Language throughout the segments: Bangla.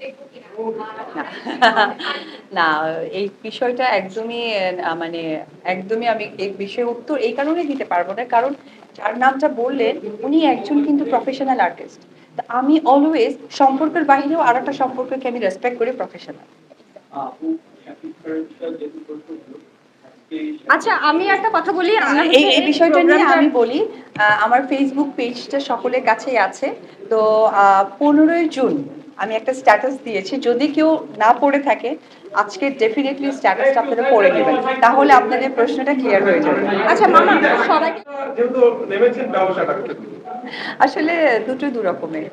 না এই বিষয়টা একদমই মানে একদমই আমি এই বিষয়ে উত্তর এই কারণে দিতে পারব না। কারণ যার নামটা বললেন উনি একজন কিন্তু প্রফেশনাল আর্টিস্ট তা আমি অলওয়েজ সম্পর্কের বাইরেও আর একটা সম্পর্ককে আমি রেসপেক্ট করি প্রফেশনাল আচ্ছা আমি একটা কথা বলি এই এই বিষয়টা নিয়ে আমি বলি আমার ফেসবুক পেজটা সকলের কাছেই আছে। তো পনেরোই জুন আমি একটা স্ট্যাটাস দিয়েছি। যদি কেউ না পড়ে থাকে আজকে ডেফিনেটলি স্ট্যাটাসটা আপনারা পড়ে নেবেন। তাহলে আপনাদের প্রশ্নটা ক্লিয়ার হয়ে যাবে। আচ্ছা মামা সবাইকে আসলে দুটো দু রকমের।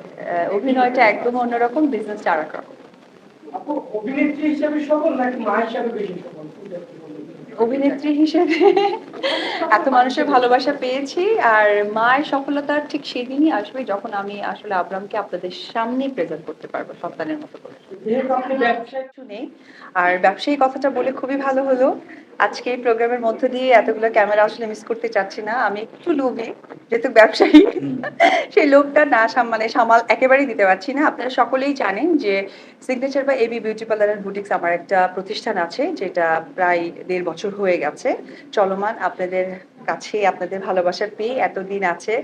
অভিনয়টা একদম অন্যরকম বিজনেসটা আর এক রকম অভিনেত্রী হিসেবে সফল নাকি মা হিসেবে বেশি সফল? অভিনেত্রী হিসেবে এত মানুষের ভালোবাসা পেয়েছি, আর মায়ের সফলতা ঠিক সেদিনই আসবে যখন আমি আসলে আব্রামকে আপনাদের সামনে প্রেজেন্ট করতে পারব, সন্তানের মতো করে। আর ব্যবসায়ী কথাটা বলে খুবই ভালো হলো। আজকে এই প্রোগ্রামের মধ্য দিয়ে এতগুলো ক্যামেরা আসলে মিস করতে চাচ্ছি না। আমি একটু লোভী, যেহেতু ব্যবসায়ী, সেই লোকটা না মানে সামাল একেবারেই দিতে পারছি না। আপনারা সকলেই জানেন যে সিগনেচার বা এবি বিউটি পার্লার বুটিক্স আমার একটা প্রতিষ্ঠান আছে, যেটা প্রায় দেড় বছর হয়ে গেছে চলমান। আপনাদের কাছে আপনাদের ভালোবাসার পেয়ে এতদিন আছে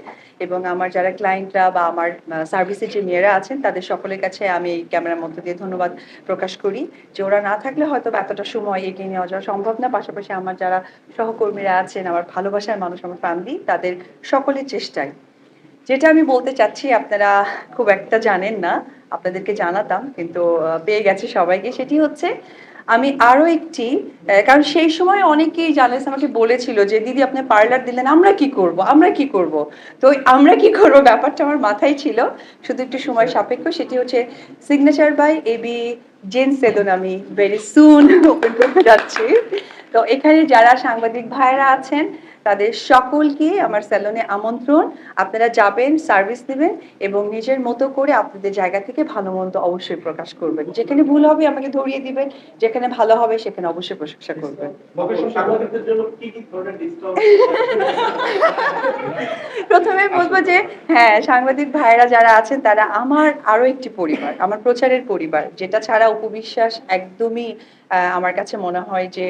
এবং আমার যারা ক্লায়েন্টরা বা আমার সার্ভিসের যে মেয়েরা আছেন, তাদের সকলের কাছে আমি এই ক্যামেরার মধ্য দিয়ে ধন্যবাদ প্রকাশ করি যে ওরা না থাকলে হয়তো এতটা সময় এগিয়ে নেওয়া যাওয়া সম্ভব না। পাশাপাশি আমার যারা সহকর্মীরা আছেন, আমার ভালোবাসার মানুষ, আমার ফ্যামিলি তাদের সকলের চেষ্টায়। যেটা আমি বলতে চাচ্ছি, আপনারা খুব একটা জানেন না, আপনাদেরকে জানাতাম, কিন্তু পেয়ে গেছে সবাইকে, সেটি হচ্ছে আমি আরও একটি কারণ সেই সময় অনেকেই জার্নালিস্ট আমাকে বলেছিল যে দিদি আপনি পার্লার দিলেন আমরা কি করব? আমরা কি করব? তো আমরা কি করব? ব্যাপারটা আমার মাথায় ছিল। শুধু একটু সময় সাপেক্ষ সেটি হচ্ছে সিগনেচার বাই এবি জেন সেদন আমি ভেরি সুন ওপেন করতে যাচ্ছি। তো এখানে যারা সাংবাদিক ভাইরা আছেন তাদের সকলকে আমার স্যালনে আমন্ত্রণ। আপনারা যাবেন সার্ভিস নেবেন এবং নিজের মতো করে আপনাদের জায়গা থেকে ভালো মন্দ অবশ্যই প্রকাশ করবেন। যেখানে ভুল হবে আমাকে ধরিয়ে দিবেন যেখানে ভালো হবে সেখানে অবশ্যই প্রশংসা করবেন। প্রথমে বলব যে হ্যাঁ সাংবাদিক ভাইরা যারা আছেন তারা আমার আরও একটি পরিবার আমার প্রচারের পরিবার যেটা ছাড়া উপবিশ্বাস একদমই আমার কাছে মনে হয় যে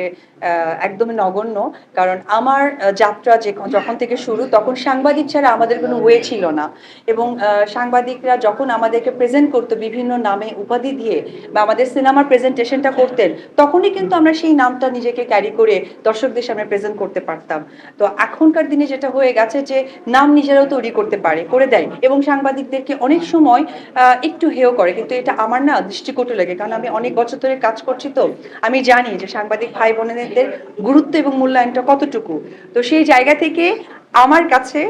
একদমই নগণ্য। কারণ আমার যাত্রা যে যখন থেকে শুরু, তখন সাংবাদিক ছাড়া আমাদের কোনো ওয়ে ছিল না। এবং সাংবাদিকরা যখন আমাদেরকে প্রেজেন্ট করতো বিভিন্ন নামে উপাধি দিয়ে বা আমাদের সিনেমার প্রেজেন্টেশনটা করতেন, তখনই কিন্তু আমরা সেই নামটা নিজেকে ক্যারি করে দর্শকদের সামনে প্রেজেন্ট করতে পারতাম। তো এখনকার দিনে যেটা হয়ে গেছে যে, নাম নিজেরাও তৈরি করতে পারে, করে দেয়। এবং সাংবাদিকদেরকে অনেক সময় একটু হেয় করে। কিন্তু এটা আমার না দৃষ্টিকটু লাগে। কারণ আমি অনেক বছর ধরে কাজ করছি তো। আমি জানি যে সাংবাদিক ভাই বোনেদের গুরুত্ব এবং মূল্যায়নটা কতটুকু। তো সেই জায়গা থেকে আমার কাছে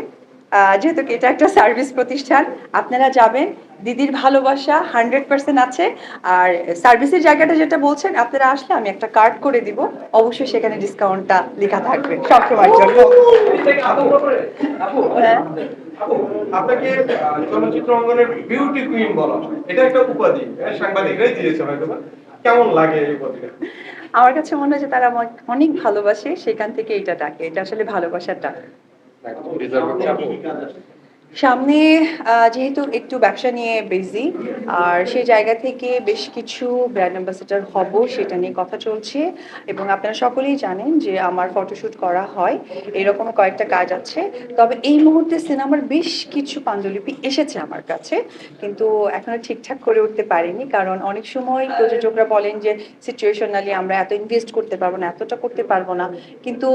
যেহেতু এটা একটা সার্ভিস প্রতিষ্ঠান আপনারা যাবেন দিদির ভালোবাসা হান্ড্রেড পার্সেন্ট আছে। আর সার্ভিসের জায়গাটা যেটা বলছেন আপনারা আসলে আমি একটা কার্ড করে দিব অবশ্যই সেখানে ডিসকাউন্টটা লেখা থাকবে। সবসময়ের জন্য। হ্যাঁ। আপু, আপনাকে চলচ্চিত্র অঙ্গনের বিউটি কুইন বলা হয়। এটা একটা উপাধি হ্যাঁ, সাংবাদিকরাই দিয়েছে হয়তো। কেমন লাগে এই আমার কাছে মনে হয় যে তারা আমাকে অনেক ভালোবাসে সেখান থেকে এটা ডাকে। এটা আসলে ভালোবাসার ডাক। আছে সামনে যেহেতু একটু ব্যবসা নিয়ে বিজি আর সেই জায়গা থেকে বেশ কিছু ব্র্যান্ড অ্যাম্বাসেডর হব সেটা নিয়ে কথা চলছে। এবং আপনারা সকলেই জানেন যে আমার ফটোশ্যুট করা হয়, এরকম কয়েকটা কাজ আছে। তবে এই মুহূর্তে সিনেমার বেশ কিছু পাণ্ডুলিপি এসেছে আমার কাছে, কিন্তু এখনও ঠিকঠাক করে উঠতে পারিনি। কারণ অনেক সময় প্রযোজকরা বলেন যে সিচুয়েশনালি আমরা এত ইনভেস্ট করতে পারব না, এতটা করতে পারব না। কিন্তু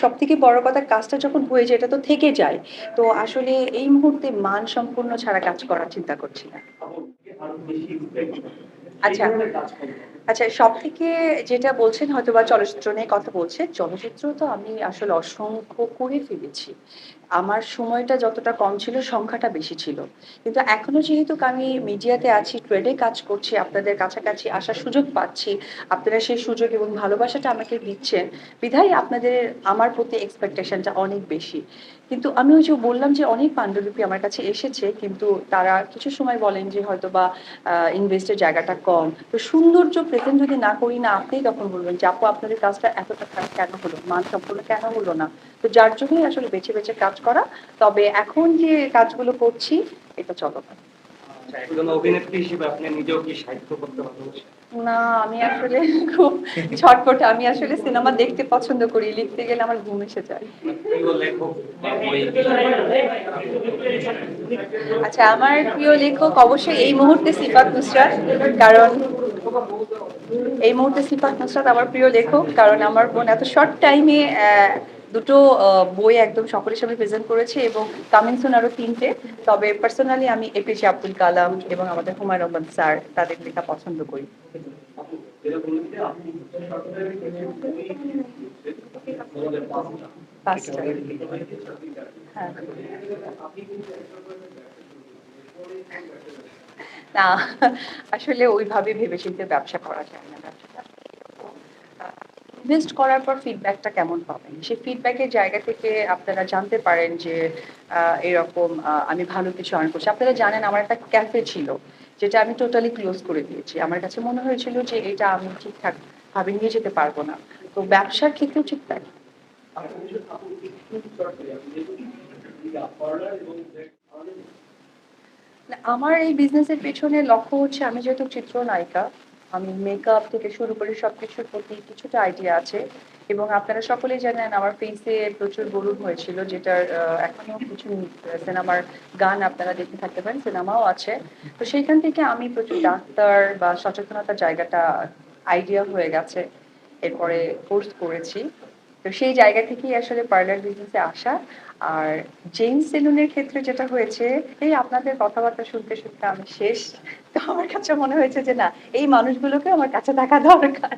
সব থেকে বড় কথা, কাজটা যখন হয়ে যায়, এটা তো থেকে যায়। তো আসলে এই মুহূর্তে মান সম্পূর্ণ ছাড়া কাজ করার চিন্তা করছি না। আচ্ছা। আচ্ছা সব থেকে যেটা বলছেন হয়তো বা চলচ্চিত্র নিয়ে কথা বলছে চলচ্চিত্র তো আমি আসলে অসংখ্য করে ফেলেছি আমার সময়টা যতটা কম ছিল, সংখ্যাটা বেশি ছিল। কিন্তু এখনও যেহেতু আমি মিডিয়াতে আছি, ট্রেডে কাজ করছি, আপনাদের কাছাকাছি আসার সুযোগ পাচ্ছি, আপনারা সেই সুযোগ এবং ভালোবাসাটা আমাকে দিচ্ছেন, বিধায় আপনাদের, আমার প্রতি এক্সপেকটেশনটা অনেক বেশি। কিন্তু আমি ওই যে বললাম যে অনেক পাণ্ডুলিপি আমার কাছে এসেছে, কিন্তু তারা কিছু সময় বলেন যে হয়তো বা ইনভেস্টের জায়গাটা কম। তো সৌন্দর্য প্রেজেন্ট যদি না করি না আপনিই তখন বলবেন যে, আপু, আপনাদের কাজটা এতটা খারাপ কেন হলো? মান সম্পূর্ণ কেন হলো না? তো যার জন্যই আসলে বেছে বেছে কাজ করা। তবে এখন যে কাজগুলো করছি এটা চলমান। আচ্ছা অভিনেত্রী হিসেবে আপনি নিজেও কি সাহিত্য করতে ভালোবাসেন? না আমি আসলে খুব ছটপটে। আমি আসলে সিনেমা দেখতে পছন্দ করি লিখতে গেলে আমার ঘুম এসে যায়। প্রিয় লেখক আচ্ছা আমার প্রিয় লেখক অবশ্যই এই মুহূর্তে সিফাত নুসরাত কারণ এই মুহূর্তে সিফাত নুসরাত আমার প্রিয় লেখক কারণ আমার বোন এত শর্ট টাইমে দুটো বই একদম সকলের সামনে প্রেজেন্ট করেছে এবং কামিং সুন আরও তিনটে। তবে পার্সোনালি আমি এপিজে আব্দুল কালাম এবং আমাদের হুমায়ুন রহমান স্যার তাদের লেখা পছন্দ করি। হ্যাঁ। না, আসলে ওইভাবে ভেবেচিন্তে ব্যবসা করা যায় না। ব্যবসাটা ইনভেস্ট করার পর ফিডব্যাকটা কেমন পাবেন? সেই ফিডব্যাকের জায়গা থেকে আপনারা জানতে পারেন যে এরকম আমি ভালো কিছু আর্ন করছি। আপনারা জানেন আমার একটা ক্যাফে ছিল, যেটা আমি টোটালি ক্লোজ করে দিয়েছি। আমার কাছে মনে হয়েছিল যে, এটা আমি ঠিকঠাক ভাবে নিয়ে যেতে পারব না। তো ব্যবসার ক্ষেত্রেও ঠিক তাই। আমার এই বিজনেসের পেছনে লক্ষ্য হচ্ছে, আমি যেহেতু চিত্রনায়িকা আমি মেকআপ থেকে শুরু করে সবকিছুর প্রতি কিছুটা আইডিয়া আছে এবং আপনারা সকলেই জানেন আমার ফেসে প্রচুর বরুণ হয়েছিল, যেটার এখনও কিছু সিনেমার গান আপনারা দেখতে থাকতে পারেন সিনেমাও আছে। তো সেইখান থেকে আমি প্রচুর ডাক্তার বা সচেতনতার জায়গাটা আইডিয়া হয়ে গেছে। এরপরে কোর্স করেছি। তো সেই জায়গা থেকেই আসলে পার্লার বিজনেসে আসা। আর জেমস সেলুনের ক্ষেত্রে যেটা হয়েছে, এই আপনাদের কথাবার্তা শুনতে শুনতে আমি শেষ। তো আমার কাছে মনে হয়েছে যে না, এই মানুষগুলোকে আমার কাছে থাকা দরকার।